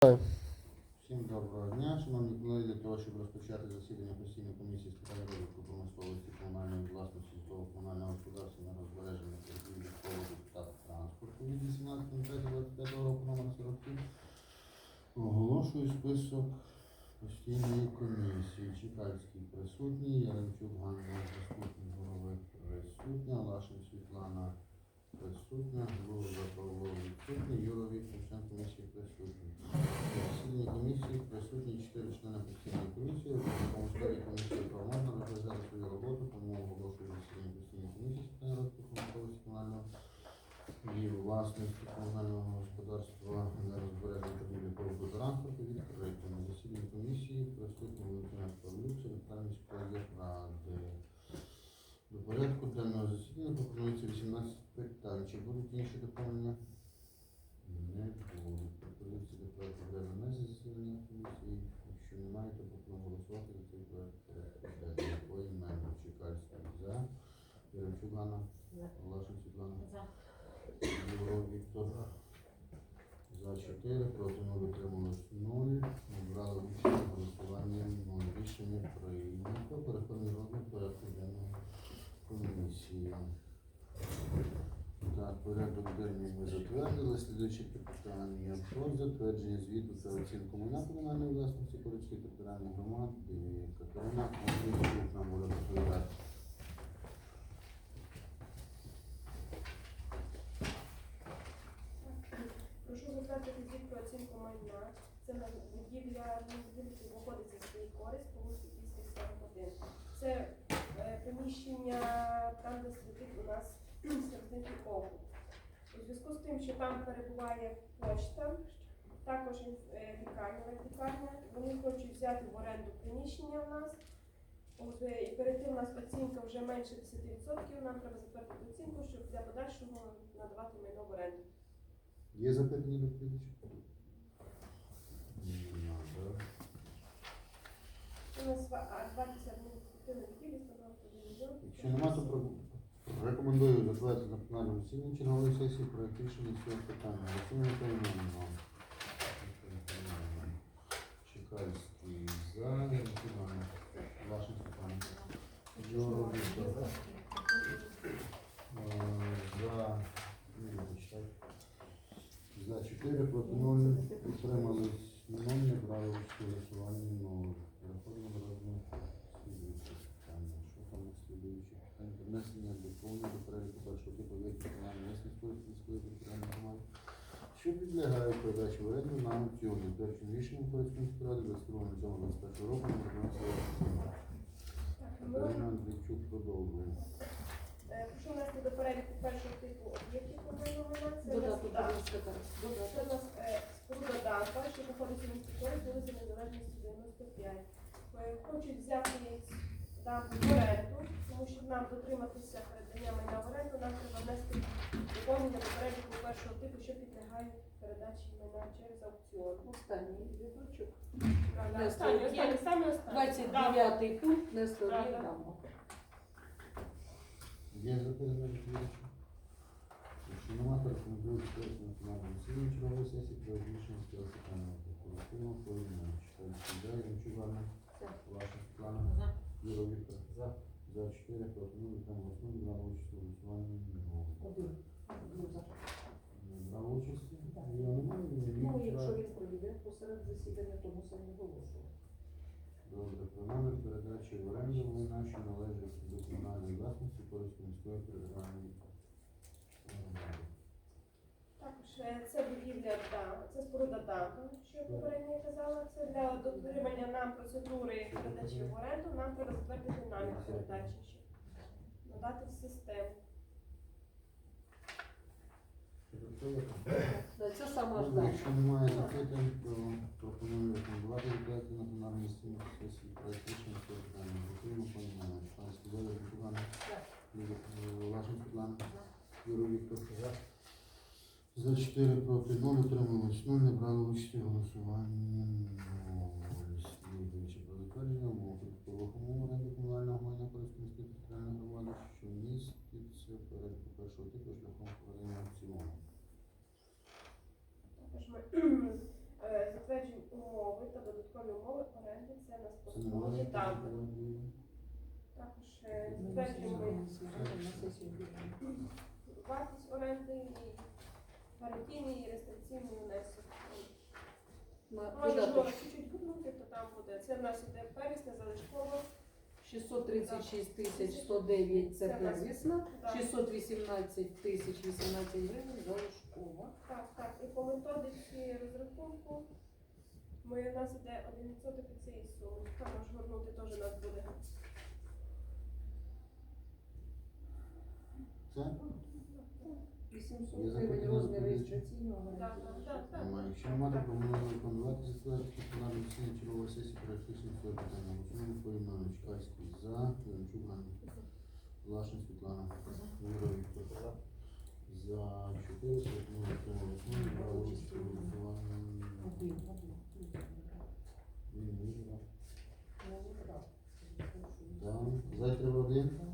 Всім доброго дня, шановні колеги, для того, щоб розпочати засідання постійної комісії з питань розвитку промисловості, комунальної власності, житлового комунального господарства на розбереження торгівлі, побуту та транспорту від 18.05.25 року номер 47, оголошую список постійної комісії. Чекальський присутній, Яремчук Ганна присутній, Горовик присутня, Лашин Світлана присутня, Глуза Павло відсутній, Юра Віктор, член комісії присутній. Засідання комісії присутні чотири члени постійної комісії. Комісії правомочно розглядати свою роботу, тому оголошую засідання постійної комісії з комунального і власності комунального господарства на розбереження торгівлі побуту транспорту відкритим. На засіданні комісії присутні Валентина Павлюк, секретар міської ради. До порядку денного засідання пропонується 18 питань. Чи будуть інші доповнення? Не будуть. Пропозиції до проекту денного на засідання комісії. Якщо немає, то пропоную голосувати за цей проект денного. Поіменно Чекальський за. Яремчук Ганна. Влашин Світлана. Євро Віктор. За 4, проти 0, утрималось 0. Набрали участь у 0. Рішення прийнято. Переходимо до порядку денного комісії. Так, порядок денний ми затвердили. Слідуючі питання про затвердження звіту та оцінку майна комунальної власності Корицької територіальної громади. Катерина Андрійчук нам буде доповідати. Прошу затвердити звіт про оцінку майна. Це будівля будівлі, що знаходиться в своїй користь по вулиці Київських 41. Це е, приміщення там, де сидить у нас округ. У зв'язку з тим, що там перебуває почта, також е, лікарня, лікарня, вони хочуть взяти в оренду приміщення в нас. Е, І перед тим у нас оцінка вже менше 10%, нам треба затвердити оцінку, щоб для подальшого надавати майно в оренду. Є запитання до доповідача? Нема, так. У нас ва- а, вартість адміністративної будівлі становить 1 мільйон. Якщо нема, то про- рекомендую затвердити на пленарному засіданні чергової сесії проект рішення цього питання. Голосуємо поіменно. Чекальський за, Іван, Ваша Степан. Юро Е, За. За 4, проти 0, утримались 0, не брали участь у голосуванні 0. Переходимо до. Що там слідуючих? Внесення доповнення до переліку першого типу об'єктів комунальної власності міської територіальної громади, що підлягає передачі в оренду на аукціоні. Першим рішенням Корецької міської ради 22.07.21 року номер 12. Так, Катерина Андрійчук продовжує. е, Прошу внести до переліку першого типу об'єктів комунального майна. Це у нас, Додаток, будь ласка, так. це у нас е, споруда дамба, що знаходиться в місті Користь, вулиця Незалежності 95. Е, Хочуть взяти дамбу в оренду, тому що нам дотриматися передання майна в оренду, нам треба внести доповнення до переліку першого типу, що підлягає передачі майна через аукціон. Останній Останній, останній, саме останній. 29 пункт на стороні дамо. Є запитання до доповідача? Якщо нема, то рекомендую відповідати на пленарному засіданні чергової сесії про рішення з цього питання. Голосуємо поіменно. Чекальський за, Яремчук За. Ваша Світлана. Юро Віктор. За. За 4, проти 0, утрималось 0, брали участь у голосуванні Один. Один за. Не брали? Так. Його немає, він Ну, якщо він пройде посеред засідання, то мусимо оголошувати. Добре, про намір передачі в оренду майна, що належить до комунальної власності Корейської міської територіальної громади. Також е, це будівля дам, це споруда дамби, що я попередньо казала. Це для дотримання нам процедури передачі в оренду. Нам треба затвердити намір передачі, щоб надати в систему. Да, Це сама ж Ну. Якщо немає запитань, то пропоную рекомендувати віддати на пленарній сесії проект рішення цього питання. Чекальський за, Яремчук Ганна. Так. Ваша Світлана. Юро Віктор. За 4 проти 0, утрималось 0, не брали участь у голосуванні 0. Слідуючи про затвердження умов прибуткових умов оренди комунального майна Корейської територіальної громади, що міститься в порядку першого типу шляхом проведення аукціону. Також ми е, затверджуємо умови та додаткові умови оренди. Це може там. бути. Також е, затверджуємо На сесію вартість оренди і гарантійний і реєстраційний внесок. На Може додаток знову чуть-чуть гукнути, то там буде. Це в нас іде первісне залишково. 636 тисяч 109 це первісна, 618 тисяч 18 гривень залишкова. Так, так. І по методиці розрахунку ми, у нас іде 1% від цієї суми. Там аж горнути теж у нас буде. Це Є 700 гривень запитання розмір відповідача? реєстраційного. Так, так, так. Немає. Якщо немає, пропоную рекомендувати затвердити пленарне засідання чергової сесії проекту сільської питання. Голосуємо по імену Чкальський за, Янчук Ганна, Влашин Світлана, Міра Віктор. За 4, пропоную окремо голосування, брали участь у голосуванні. Один, один, один. Він, він, да. Я не брав. Я не хочу. Да. За 3, 1.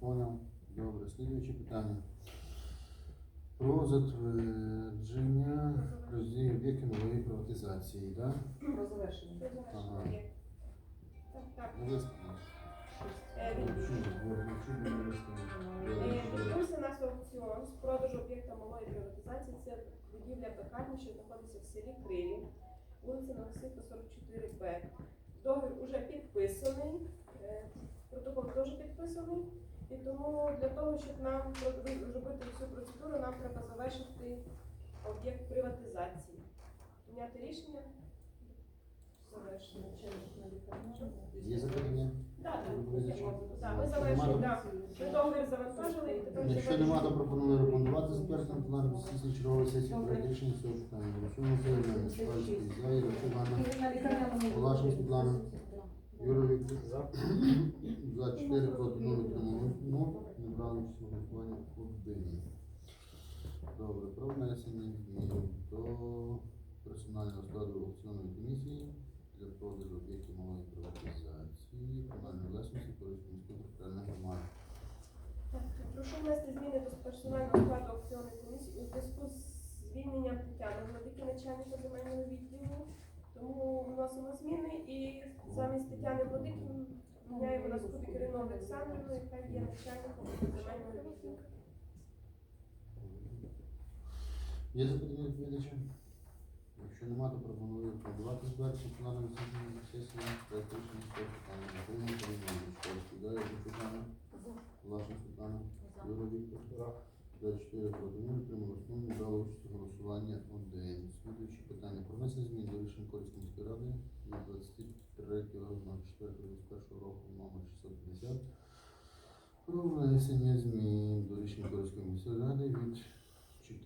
Понял. Добре, слідуюче питання. Про затвердження розділів об'єктів нової приватизації, да? Про завершення. Ага. Так, так. Ну, Е, ну, від- чудо, бо, ну, чудо, не вистачає. Е, Відбувся наш аукціон з продажу об'єкта малої приватизації. Це будівля пекарні, що знаходиться в селі Криві, вулиця Новосилка, 44Б. Договір вже підписаний, е, протокол теж підписаний. І тому для того, щоб нам зробити всю процедуру, нам треба завершити об'єкт приватизації. Прийняти рішення. Завершено. Є запитання? Так, так. Ми завершили, так. Ми договір завантажили і тепер Якщо завершуємо. нема, то пропоную рекомендувати затвердження пленарної сесії чергової сесії проект рішення цього питання. Голосуємо за Волошин Світлана. Юра За 4 проти 0 утримали 0. Не брали участь у голосуванні один. Добре, про внесення змін до персонального складу аукціонної комісії для продажу об'єктів малої приватизації, комунальної власності, міської територіальної громади. Прошу внести зміни до персонального складу аукціонної комісії у зв'язку з звільненням Тетяни Владики, начальника земельного відділу. Тому вносимо зміни і замість Тетяни Владики міняємо на Скубік Ірину Олександрівну, яка є начальником земельного відділу. Є запитання відповідача? Якщо нема, то пропоную рекомендувати зверху пленарної сесії проект рішення з цього питання. Чкальський за, Янчук Ганна, Влашна Світлана, Юра Віктор. За 4 проти 0, утрималось 0, не брали участь у голосуванні 1. Слідуюче питання. Про внесення змін до рішень Корейської міської ради від 23.04.21 року номер 650 про внесення змін до рішень Корейської міської ради від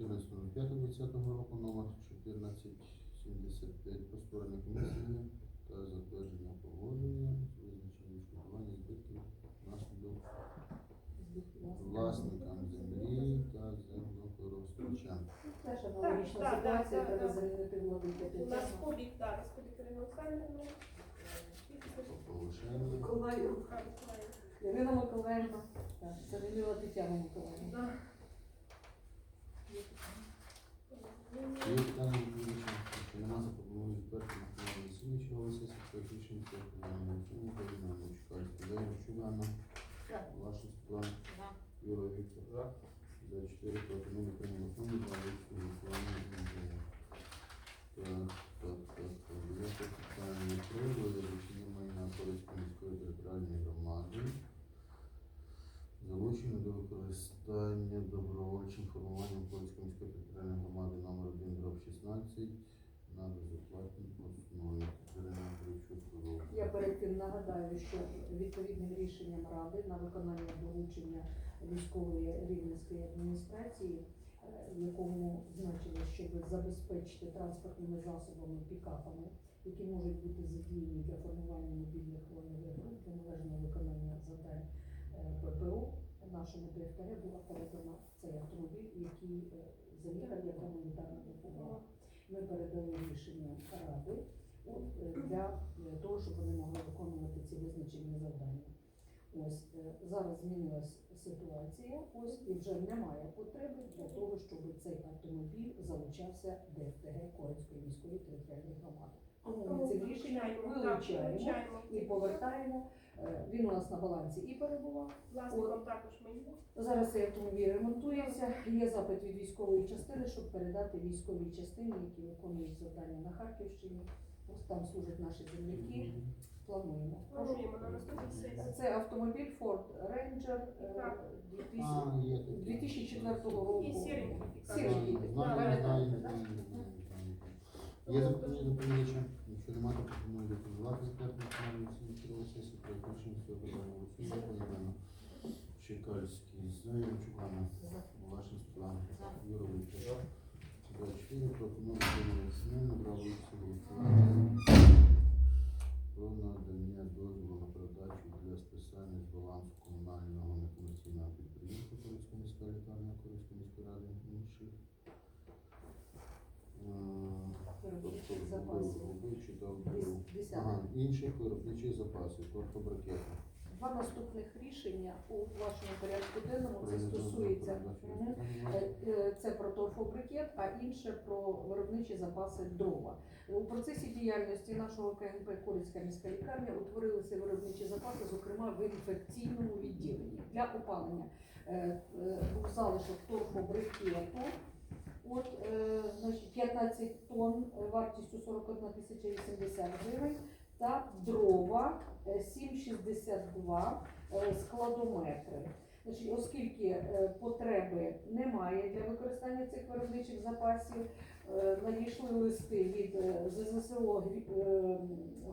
14.05.20 року номер 1475 про створення комісії та затвердження погодження визначення відшкодування збитків внаслідок власникам Теж аналогічна Так, так, ситуація, так, треба так. замінити владика У нас Тетяна. Скубік, так, на Скубік Ірину Олександрівну. Повишення. Миколаїв. А, Миколаїв. Ірина Миколаївна. Так, замінила Тетяну Миколаївну. Да. Є питання відповідача. Якщо нема, запропоную затвердити на засіданні чергової сесії цього питання. Голосуємо по імену Чкальський за, Янчук Влашин Світлана, Юра Віктор. За 4 проти 0 утрималось 0, два вийшли голосування. Так, так, так, так. Дев'яте питання про вилучення майна Корейської міської територіальної громади. Залучення до використання добровольчим формуванням Корейської міської територіальної громади номер 1 дроб 16 на безоплатній основі. Я перед тим нагадаю, що відповідним рішенням Ради на виконання доручення військової рівненської адміністрації, е, якому значило, щоб забезпечити транспортними засобами пікапами, які можуть бути задіяні для формування мобільних вогневих груп для належного виконання завдань е, ППО, нашому ДФТГ була передана цей автомобіль, який е, заїхав як гуманітарна допомога. Ми передали рішення Ради для того, щоб вони могли виконувати ці зараз змінилась ситуація, ось і вже немає потреби для того, щоб цей автомобіль залучався ДФТГ Коринської міської територіальної громади. Тому ми це рішення Вилучаємо, і повертаємо. Е, Він у нас на балансі і перебував. Власником також ми. Зараз цей автомобіль ремонтується. Є запит від військової частини, щоб передати військовій частині, які виконують завдання на Харківщині. Ось там служать наші земляки. Плануємо. Плануємо на наступній сесії. Це автомобіль Ford Ranger е, 2000 А, є таке. 2004 року. І сіренький. Сіренький. Знаю, знаю, знаю, знаю, знаю, знаю. Є запитання до доповідача? Якщо немає, то пропоную рекомендувати про оцінку поіменно. Чекальський, Заявчук, Анна, Влашин, Світлана, Юрович, За чотири пропоную прийняти зміну брали всі голосування про надання дозволу на передачу для списання з балансу комунального некомерційного підприємства Корицька міська лікарня Корицької міської ради інших. Е, Виробничих Тобто запасів. Дес- десяте. ага, інших виробничих запасів, тобто бракети. Два наступних рішення у вашому порядку денному це стосується. Мгм. Е, е, Це про торфобрикет, а інше про виробничі запаси дрова. У процесі діяльності нашого КНП Корицька міська лікарня утворилися виробничі запаси, зокрема в інфекційному відділенні. Для опалення е, е, був залишок торфобрикету. От, е, значить, 15 тонн е, вартістю 41 тисяча 80 гривень та дрова е, 7,62 е, складометри. Значить, оскільки е, потреби немає для використання цих виробничих запасів, е, надійшли листи від е, ЗЗСО е,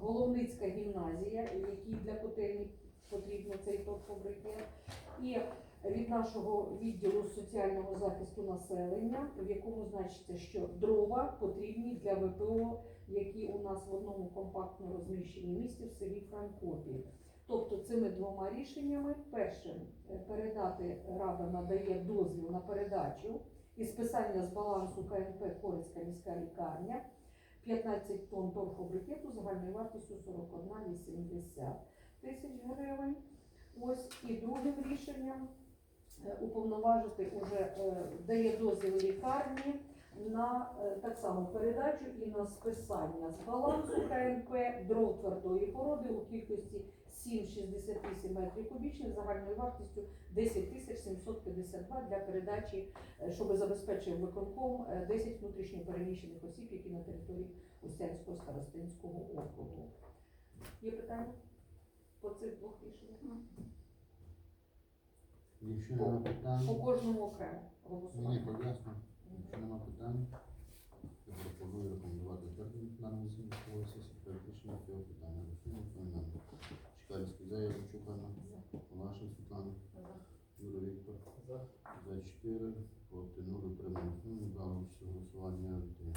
Головницька гімназія, якій для котельні потрібно цей торфобрикет, і від нашого відділу соціального захисту населення, в якому значиться, що дрова потрібні для ВПО, які у нас в одному компактно розміщенні місті в селі Франкопіль. Тобто цими двома рішеннями першим е, передати рада надає дозвіл на передачу і списання з балансу КНП Корицька міська лікарня 15 тонн торфобрикету загальною вартістю 41,80 тисяч гривень. Ось і другим рішенням уповноважити уже е, дає дозвіл лікарні на е, так само передачу і на списання з балансу КНП дров твердої породи у кількості 7,68 метрів кубічних загальною вартістю 10 тисяч 752 для передачі, е, щоб забезпечив виконком е, 10 внутрішньо переміщених осіб, які на території Устянського старостинського округу. Є питання по цих двох рішеннях? Якщо питань, По кожному окремо мені голосувати. поясню. Якщо немає питань, я пропоную рекомендувати затвердити на судової сесії про цього питання. Голосуємо поіменно. Чекальський, Заявчук, Анна, Влашин, Світлана, Юрій Віктор. За 4, проти 0, утримались 0, не брали участь у голосуванні один.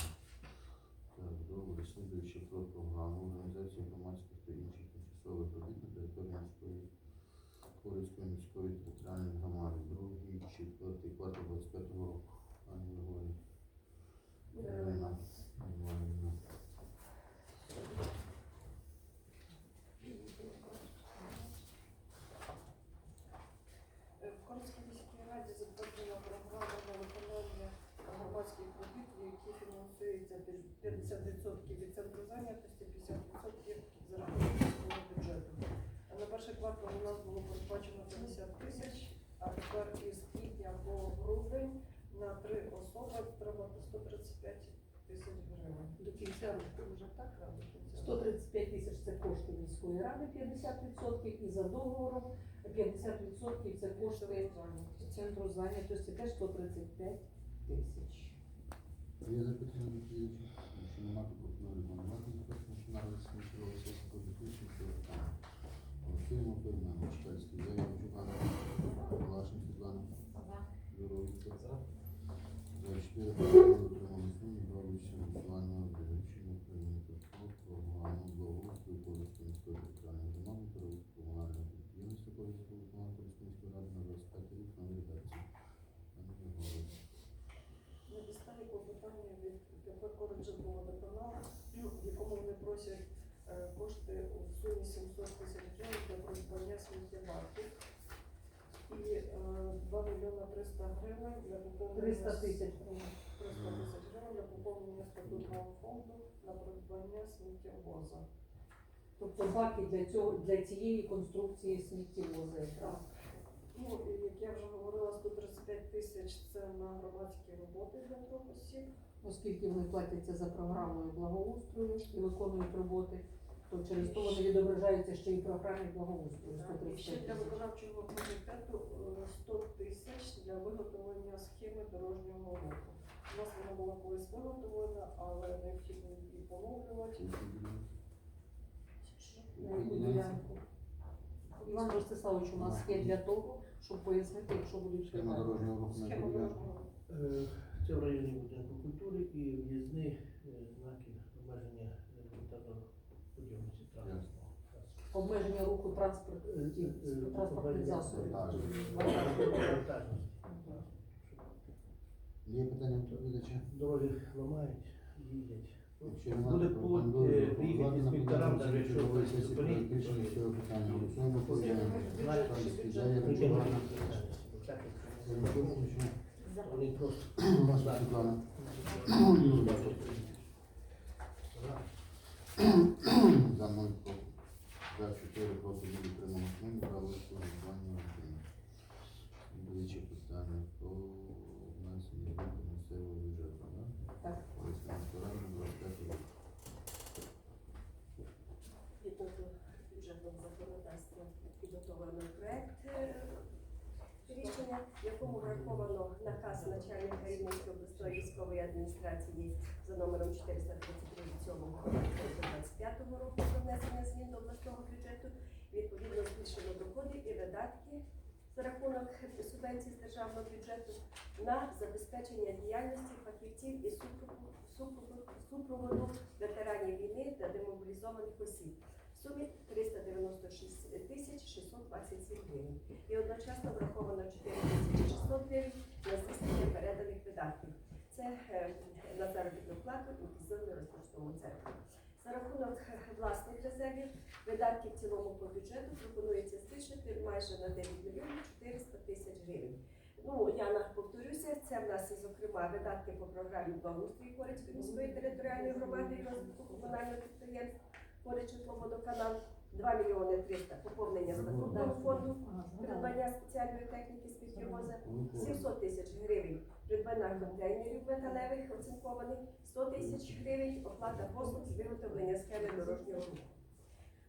Так, добре, слідуючи про програму організації громадських та інших тимчасових робіт на території міської Корицької міської територіальної громади. Другий, четвертий квартал 25 року. Пані Григорій. Ірина Іванівна. Е, В Корольській міській раді затверджена програма на виконання громадських робіт, які фінансуються під 50% від центру зайнятості, 50% за рахунок міського бюджету. А На перший квартал у нас було передбачено 50 тисяч, тепер із квітня по грудень на три особи треба 135 тисяч гривень. До кінця року вже так? До кінця. 135 тисяч це кошти міської ради 50% і за договором 50% це кошти центру зайнятості теж 135 тисяч. Є запитання до доповідача? Якщо немає, то пропоную рекомендувати національну оцінку судової сесії про включення. Голосуємо поіменно. Чекальський, Заявчук, Анна, Влашин, Світлана, Юрій Віктор. За 4, проти 0, утримались 0, не брали участь у голосуванні один. Рішення прийнято. Про програму благоустрою Корицької міської територіальної громади перевести комунального підприємства Корицького виконання Корицької міської ради на 25 рік на редакції. Пані Григорій. На клопотання від КП «Коренджерного водоканалу», в якому вони просять е, кошти у сумі 700 тисяч гривень для придбання сміттєварки. і е, 2 мільйона 300 гривень для поповнення 300 тисяч гривень. 300 тисяч гривень для поповнення статутного фонду на придбання сміттєвоза. Тобто баки для цього для цієї конструкції сміттєвози. Так. Ну, і як я вже говорила, 135 тисяч це на громадські роботи для трьох осіб. Оскільки вони платяться за програмою благоустрою і виконують роботи, то через то вони відображаються ще й в програмі благоустрою. Так, І ще для тисяч. виконавчого комітету е, 100 тисяч для виготовлення схеми дорожнього руху. У нас вона була колись виготовлена, але необхідно її поновлювати. На яку ділянку. Іван у нас є для того, щоб пояснити, якщо будуть Схема дорожнього руху на Схема дорожнього руху. Е, Це в районі будинку культури і в'їзні е, знаки обмеження елементарно-подйомності транспорту. Обмеження руху транспорту, Е, е, транспортних обмеження засобів. Вантажності. Є питання до доповідача? Дороги ламають, їздять. Буде е, приїхати інспекторам, навіть якщо сесії зупинити. Вони просто За проти. За чотири проти нуль утримали зміни, брали голосування один. Двічі питання про внесення змін до місцевого бюджету, да? Так. Ось ресторан 25 років. відповідно бюджетного законодавства підготовлено проект е, рішення, в якому враховано наказ начальника Рівненської обласної військової адміністрації за номером 433 від 7 25 року про внесення змін до обласного бюджету. Відповідно збільшено доходи і видатки за рахунок субвенцій з державного бюджету на забезпечення діяльності фахівців і супроводу ветеранів війни та демобілізованих осіб сумі 396 тисяч 627 гривень. І одночасно враховано 4 тисячі 600 гривень на здійснення переданих видатків. Це е, на заробітну плату у фізично-ресурсному центрі. За рахунок е, власних резервів видатки в цілому по бюджету пропонується збільшити майже на 9 мільйонів 400 тисяч гривень. Ну, я повторюся, це в нас, зокрема, видатки по програмі благоустрою Корицької міської територіальної громади і розвитку комунального підприємства Корич житловодоканал 2 мільйони 300 поповнення статутного фонду, придбання спеціальної техніки сміттєвоза, 700 тисяч гривень придбання контейнерів металевих оцинкованих, 100 тисяч гривень оплата послуг з виготовлення схеми дорожнього руху.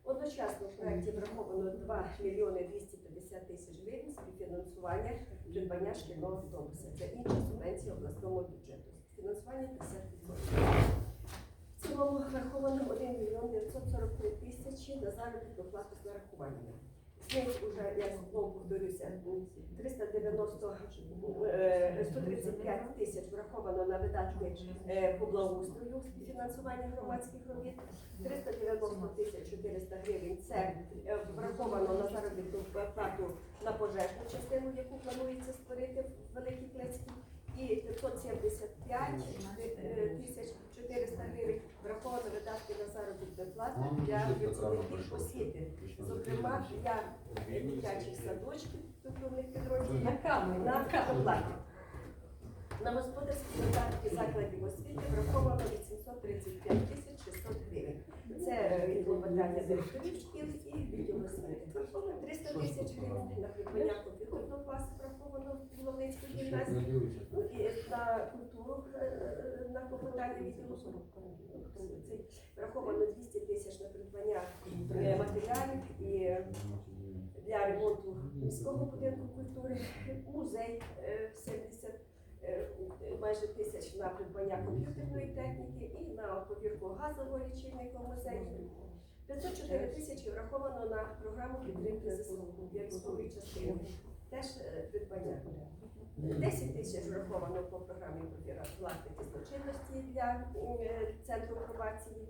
Одночасно в проєкті враховано 2 мільйони 250 тисяч гривень співфінансування придбання шкільного автобуса. Це інша субвенція обласному бюджету. Фінансування 50%. Цілому враховано 1 мільйон 943 тисячі на заробітну плату з нарахуваннями. З них уже, я знову повторюся, 390, е, 135 тисяч враховано на видатки е, по благоустрою фінансування громадських робіт, 390 тисяч 400 гривень. Це е, враховано на заробітну плату на пожежну частину, яку планується створити в Великій Клецькій, і 575 е, тисяч 400 гривень враховано видатки на заробітну плату для працівників освіти, зокрема для дитячих садочків, структурних підрозділів, На камеру. на оплаті. На господарські видатки закладів освіти враховано 835 тисяч 600 гривень. Це е, від клопотання директорів і відділ освіти. 300 тисяч гривень на придбання комп'ютерного класу враховано в гімназії. Ну і на культуру е, на клопотання відділу цей враховано 200 тисяч на придбання е, матеріалів і е, для ремонту міського будинку культури, музей е, 70 е, майже тисяч на придбання комп'ютерної техніки і на повірку газового лічильника в музеї. 504 тисячі враховано на програму підтримки ЗСУ для військової частини. Теж е, придбання. 10 тисяч враховано по програмі профілактики злочинності для е, центру пробації.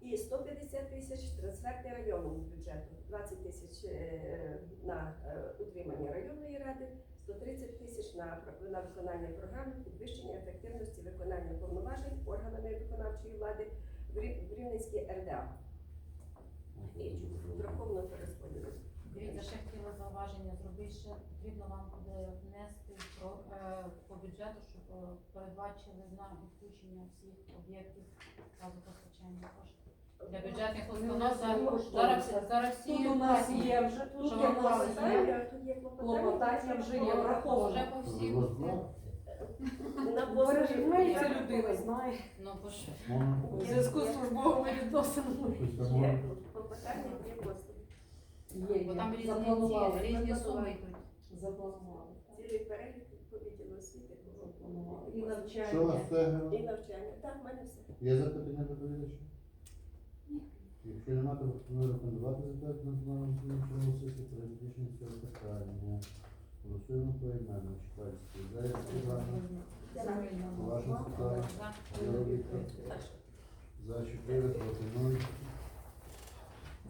І 150 тисяч трансферти районному бюджету, 20 тисяч е, на е, утримання районної ради, 130 тисяч на, на виконання програми підвищення ефективності виконання повноважень органами виконавчої влади в Рі- в Рівненській РДА. І враховано по розподілу. Дивіться, ще хотіла зауваження зробити, ще потрібно вам буде внести про, е, по бюджету, щоб е, передбачили на відключення всіх об'єктів газопостачання коштів. Для бюджетних установ зараз, зараз, зараз всі Тут у нас є вже, тут Що є у Клопотання, тут є клопотання. вже є вже враховано. по всіх На Переживається людина, знає. ну бо Можна? У зв'язку з службовими відносинами. Є клопотання, є послуги. Є, бо там різні ці різні суми йдуть. Запланували. Цілий перелік по відділу освіти. Запланували. І Що у вас навчання. це? І навчання. Так, в мене все. Є запитання до доповідача? Якщо немає, то пропоную рекомендувати затвердити національну комісію сесії про рішення цього питання. Голосуємо поіменно. Чекальський. За Івана. Ваша. Світлана. За. Юрій Віктор. За 4, проти 0.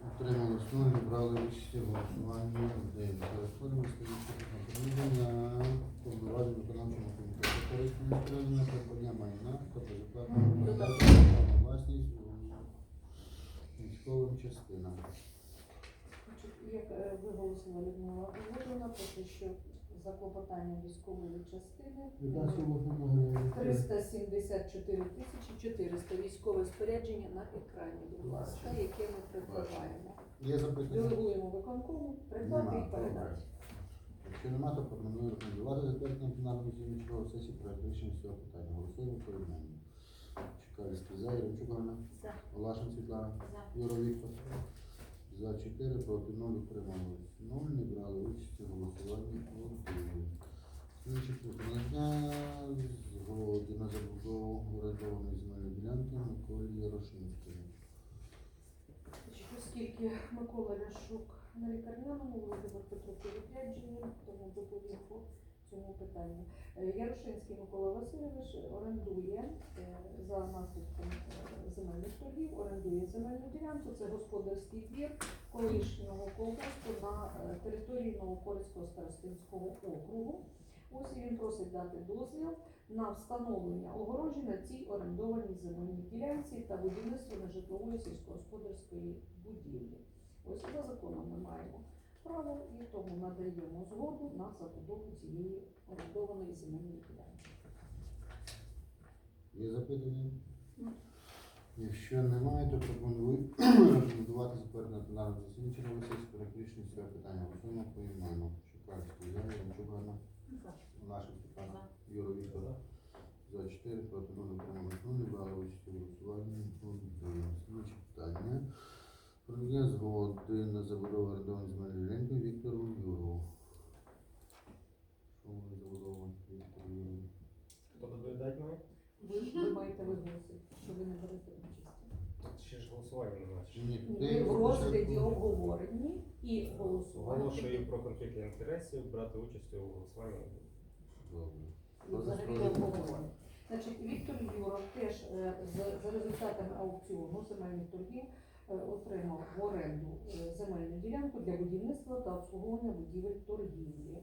Утрималось 0, брали участь у голосуванні 1. Переходимо до слідчого питання. Повноважень виконавчому комітету. Користування розпорядження придбання майна та безоплатного на власність військовим частинам. Як е, виголосила Людмила Володимирівна, поки що за клопотанням військової частини Яка сума фонограмі? 374 тисячі 400 військове спорядження на екрані, будь ласка, яке ми запитання? Делегуємо виконкому, придбати і передати. Якщо нема, то пропоную рекомендувати затвердження пленарної зімічного сесії про рішення цього питання. Голосуємо поіменно. Чекальський за, Яремчук. За. Олашин Світлана. За. Юра Віктор. За 4, проти 0, утрималось 0, не брали участь у голосуванні один. Слідчі надання згоди на забудову орендованої земельної ділянки Миколі Ярошинському. Значить, Оскільки Микола Ляшук на лікарняному, Володимир Петрук у тому доповім по цьому питанню. Е, Ярошинський Микола Васильович орендує е, за наслідком е, земельних торгів, орендує земельну ділянку. Це господарський двір колишнього колгоспу на території Новокольського старостинського округу. Ось він просить дати дозвіл на встановлення огорожі на цій орендованій земельній ділянці та будівництво нежитлової сільськогосподарської будівлі. Ось за законом ми маємо право і тому надаємо згоду на забудову цієї орендованої земельної ділянки. Є запитання? Якщо немає, то пропоную рекомендувати затвердити пленарне засідання чергової сесії про рішення з цього питання. Голосуємо поіменно. Чекальський за, Яремчук Ганна. Нашим Степан. За. Юра Віктор. За 4, проти 0, утрималось 0, не брали участь у голосуванні. Слідчі питання. Про надання згоди на забудову орендованої земельної ділянки Віктору Юру. Що вони забудовують Віктору Юру? Хто доповідати має? Ви, ви маєте виголосити, що ви не берете участь. Ще ж голосування немає. Чи ні? Ви в розгляді обговоренні і голосуванні. Оголошую про конфлікт інтересів, брати участь у голосуванні. не буду. Добре. І взагалі обговорення. Значить, Віктор Юров теж е, з- за результатами аукціону земельних торгів е, отримав в оренду е, земельну ділянку для будівництва та обслуговування будівель торгівлі.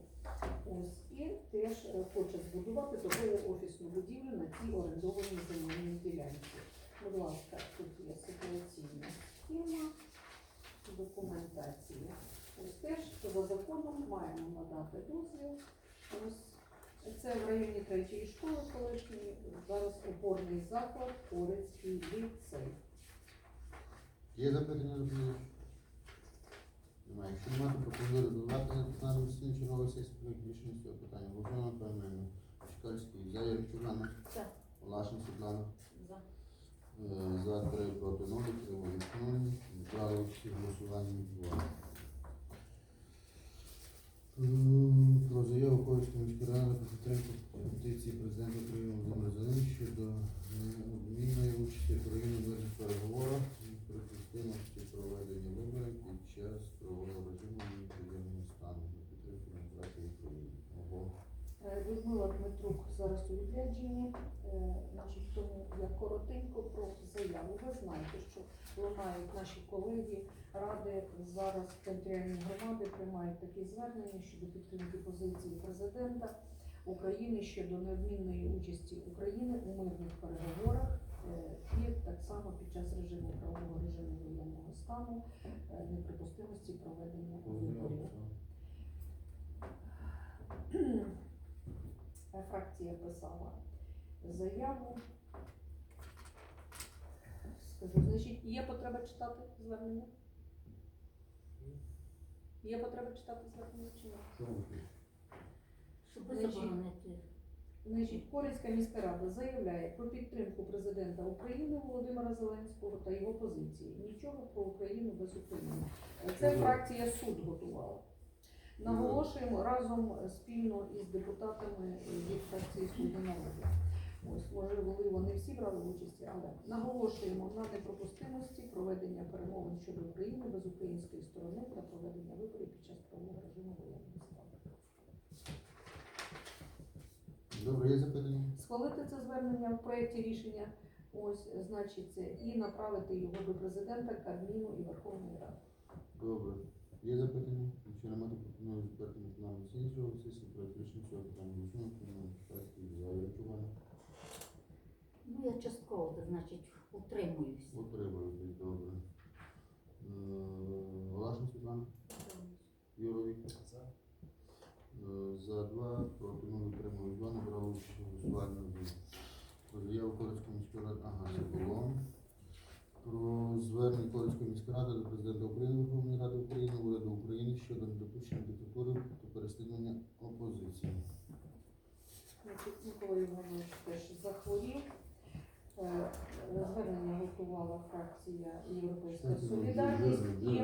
Ось і теж е, хоче збудувати торгову офісну будівлю на цій орендованій земельній ділянці. Будь ласка, тут є ситуаційна схема, документація. Ось теж за законом маємо надати дозвіл. Ось це в районі третьої школи колишньої, зараз опорний заклад, Орецький ліцей. Є запитання до доповідача? Немає. Якщо немає, то пропоную рекомендувати пленарне засідання чергової сесії рішення з цього питання. Голосуємо поіменно. Чекальський за, Яремчук Ганна. За. Олашин Світлана. За. Е, За 3, проти 0, утримались 0, брали участь у голосуванні 2. М, Про заяву Ковської міської ради про підтримку петиції президента України Володимира Зеленського щодо необмінної участі України в мирних переговорах і припустимості проведення виборів під час правового режиму і воєнного стану на підтримку демократії України. Ого. Е, Людмила Дмитрук зараз у відрядженні, Е, значить, тому я коротенько про заяву. Ви знаєте, що лунають наші колеги ради зараз територіальні громади приймають такі звернення щодо підтримки позиції президента України щодо неодмінної участі України у мирних переговорах е, і так само під час режиму правового режиму воєнного стану е, неприпустимості проведення виборів. Фракція писала заяву. Скажу, значить, є потреба читати звернення? Є потреба читати звернення чи ні? Щоб заборонити. Значить, Корицька міська рада заявляє про підтримку президента України Володимира Зеленського та його позиції. Нічого про Україну без України. Це фракція суд готувала. Наголошуємо разом спільно із депутатами від фракції «Слуги народу». Ось, можливо, не всі брали участь, але наголошуємо на непропустимості проведення перемовин щодо України без української сторони та проведення виборів під час правового режиму воєнного стану. Добре, є запитання? схвалити це звернення в проєкті рішення, ось, значить, це, і направити його до президента, Кабміну і Верховної Ради. Добре. Є запитання? Пропоную затвердити на оцінці цього сесії про рішення цього питання. Голосуємо, приймаємо депутатські заяви. Чувана. Ну, я частково, то значить, утримуюсь. Утримуєтесь, добре. Е, Волошин Світлана? Юровік? За. Е, За два, проти нуль, утримують два, не брали участь у голосуванні. Про заяву Корицької міської ради, ага, це було. Про звернення Корицької міської ради до президента України, Верховної Ради України, уряду України щодо недопущення диктатури та переслідування опозиції. Значить, Микола Іванович теж захворів. Е, Звернення готувала фракція Європейська Солідарність і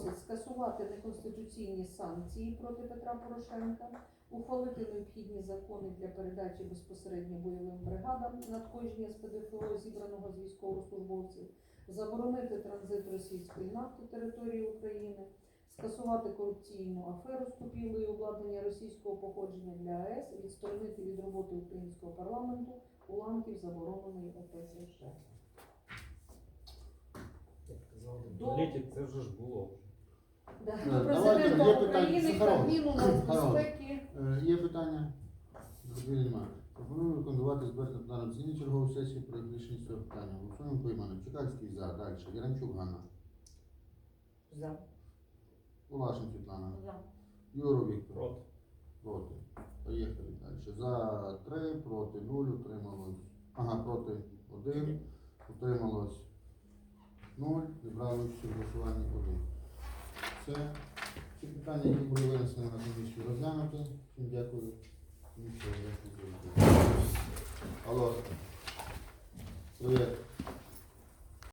просить скасувати неконституційні санкції проти Петра Порошенка, ухвалити необхідні закони для передачі безпосередньо бойовим бригадам надходження з ПДФО, зібраного з військовослужбовців, заборонити транзит російської нафти території України, скасувати корупційну аферу з купівлею обладнання російського походження для АЕС, відсторонити від роботи українського парламенту уламків забороненої ОПЗЖ. До- політик, це вже ж було. Да, Е, давайте, президента є питання. України, Сахаров. Кабміну, нацбезпеки. Е, Є питання? Друзі, немає. Пропоную рекомендувати зберегти на даному чергову сесію про рішення з цього питання. Голосуємо поіменно. Чекальський за. Далі. Яремчук Ганна. За. Улашин Світлана. За. Юро Віктор. Проти. Проти. Поїхали далі. За три, проти нуль, утрималось. Ага, проти один, утрималось нуль, зібрали участь у голосуванні один. Все. Ці питання, які були винесені на комісію, розглянути. Всім дякую. Нічого, дякую. Алло. Привіт.